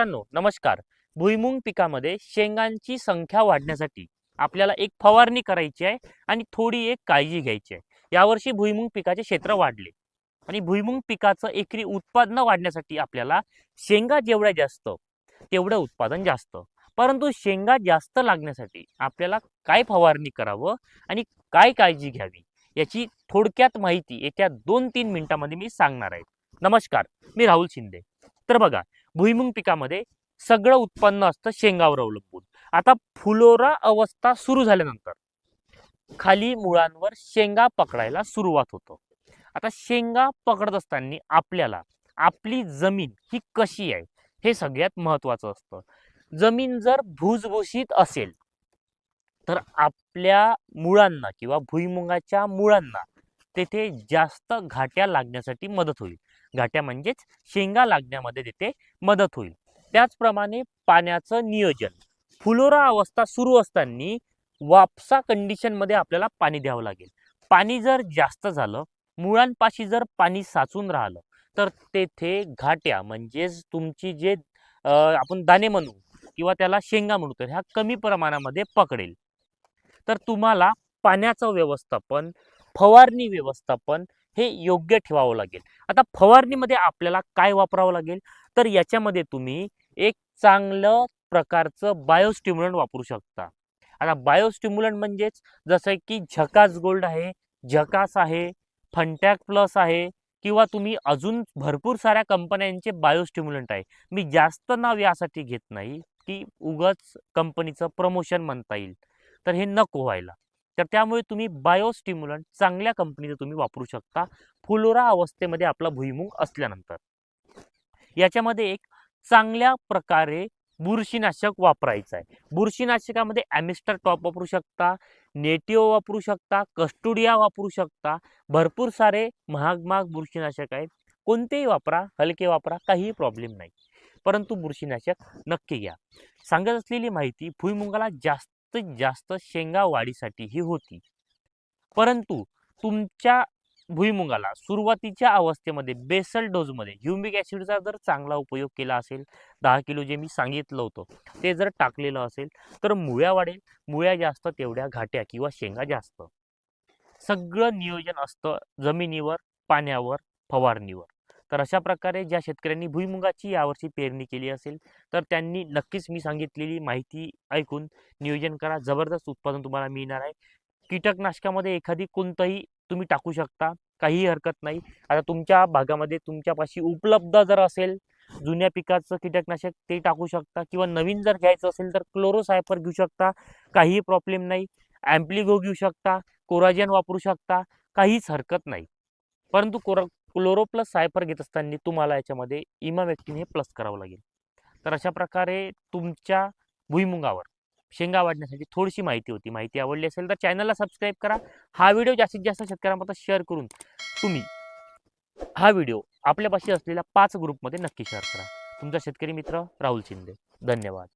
मित्रांनो नमस्कार. भुईमुंग पिकामध्ये शेंगांची संख्या वाढण्यासाठी आपल्याला एक फवारणी करायची आहे आणि थोडी एक काळजी घ्यायची आहे. यावर्षी भुईमुंग पिकाचे क्षेत्र वाढले आणि भुईमुंग पिकाचं एकरी उत्पादन वाढण्यासाठी आपल्याला शेंगा जेवढ्या जास्त तेवढं उत्पादन जास्त. परंतु शेंगा जास्त लागण्यासाठी आपल्याला काय फवारणी करावं आणि काय काळजी घ्यावी याची थोडक्यात माहिती येत्या दोन तीन मिनिटांमध्ये मी सांगणार आहे. नमस्कार मी राहुल शिंदे. तर बघा भुईमुंग पिकामध्ये सगळं उत्पन्न असतं शेंगावर अवलंबून. आता फुलोरा अवस्था सुरू झाल्यानंतर खाली मुळांवर शेंगा पकडायला सुरुवात होतं. आता शेंगा पकडत असताना आपल्याला आपली जमीन ही कशी आहे हे सगळ्यात महत्वाचं असतं. जमीन जर भुसभुशीत असेल तर आपल्या मुळांना किंवा भुईमुगाच्या मुळांना तेथे जास्त घाट्या लागण्यासाठी मदत होईल. घाट्या म्हणजेच शेंगा लागण्यामध्ये तिथे मदत होईल. त्याचप्रमाणे पाण्याचं नियोजन. फुलोरा अवस्था सुरू असताना वापसा कंडिशनमध्ये आपल्याला पाणी द्यावं लागेल. पाणी जर जास्त झालं मुळांपाशी जर पाणी साचून राहिलं तर तेथे घाट्या म्हणजेच तुमची जे आपण दाणे म्हणू किंवा त्याला शेंगा म्हणू तर ह्या कमी प्रमाणामध्ये पकडेल. तर तुम्हाला पाण्याचं व्यवस्थापन फवारणी व्यवस्थापन हे योग्य ठेवावं लागेल. आता फवारणीमध्ये आपल्याला काय वापरावं लागेल? तर याच्यामध्ये तुम्ही एक चांगलं प्रकारचं बायोस्टिम्युलंट वापरू शकता. आता बायोस्टिम्युलंट म्हणजेच जसं की झकास गोल्ड आहे झकास आहे फंटॅक प्लस आहे किंवा तुम्ही अजून भरपूर साऱ्या कंपन्यांचे बायोस्टिम्युलंट आहे. मी जास्त नाव यासाठी घेत नाही की उगच कंपनीचं प्रमोशन म्हणता येईल. तर हे नको व्हायला. तर त्यामुळे तुम्ही बायोस्टिम्युलंट चांगल्या कंपनीचं तुम्ही वापरू शकता. फुलोरा अवस्थेमध्ये आपला भुईमुग असल्यानंतर. याच्यामध्ये एक चांगल्या प्रकारे बुरशीनाशक वापरायचं आहे बुरशीनाशकामध्ये ॲमिस्टर टॉप वापरू शकता नेटिओ वापरू शकता कस्टुडिया वापरू शकता. भरपूर सारे महाग महाग बुरशीनाशक आहेत. कोणतेही वापरा हलके वापरा काहीही प्रॉब्लेम नाही. परंतु बुरशीनाशक नक्की घ्या. सांगत असलेली माहिती भुईमुगाला जास्त जास्तीत जास्त शेंगा वाढीसाठी ही होती. परंतु तुमच्या भुईमुगाला सुरुवातीच्या अवस्थेमध्ये बेसल डोजमध्ये ह्युमिक ॲसिडचा जर चांगला उपयोग केला असेल दहा किलो जे मी सांगितलं होतं ते जर टाकलेलं असेल तर मुळ्या वाढेल मुळ्या जास्त तेवढ्या घाट्या किंवा शेंगा जास्त. सगळं नियोजन असतं जमिनीवर पाण्यावर फवारणीवर. तर अशा प्रकारे ज्या शेतकऱ्यांनी भुईमुगाची यावर्षी पेरणी केली असेल तर त्यांनी नक्कीच मी सांगितलेली माहिती ऐकून नियोजन करा. जबरदस्त उत्पादन तुम्हाला मिळणार आहे. कीटकनाशकामध्ये एखादी कोणतंही तुम्ही टाकू शकता काहीही हरकत नाही. आता तुमच्या भागामध्ये तुमच्यापाशी उपलब्ध जर असेल जुन्या पिकाचं कीटकनाशक ते टाकू शकता किंवा नवीन जर घ्यायचं असेल तर क्लोरोसायपर घेऊ शकता काहीही प्रॉब्लेम नाही. ॲम्प्लिगो घेऊ शकता कोराजन वापरू शकता काहीच हरकत नाही. परंतु कोरा क्लोरो प्लस सायफर घेत असताना तुम्हाला याच्यामध्ये इमामॅक्टिन हे प्लस करावं लागेल. तर अशा प्रकारे तुमच्या भुईमुगावर शेंगा वाढण्यासाठी थोडीशी माहिती होती. माहिती आवडली असेल तर चॅनलला सबस्क्राईब करा. हा व्हिडिओ जास्तीत जास्त शेतकऱ्यांपर्यंत शेअर करून तुम्ही हा व्हिडिओ आपल्यापाशी असलेल्या पाच ग्रुपमध्ये नक्की शेअर करा. तुमचा शेतकरी मित्र राहुल शिंदे. धन्यवाद.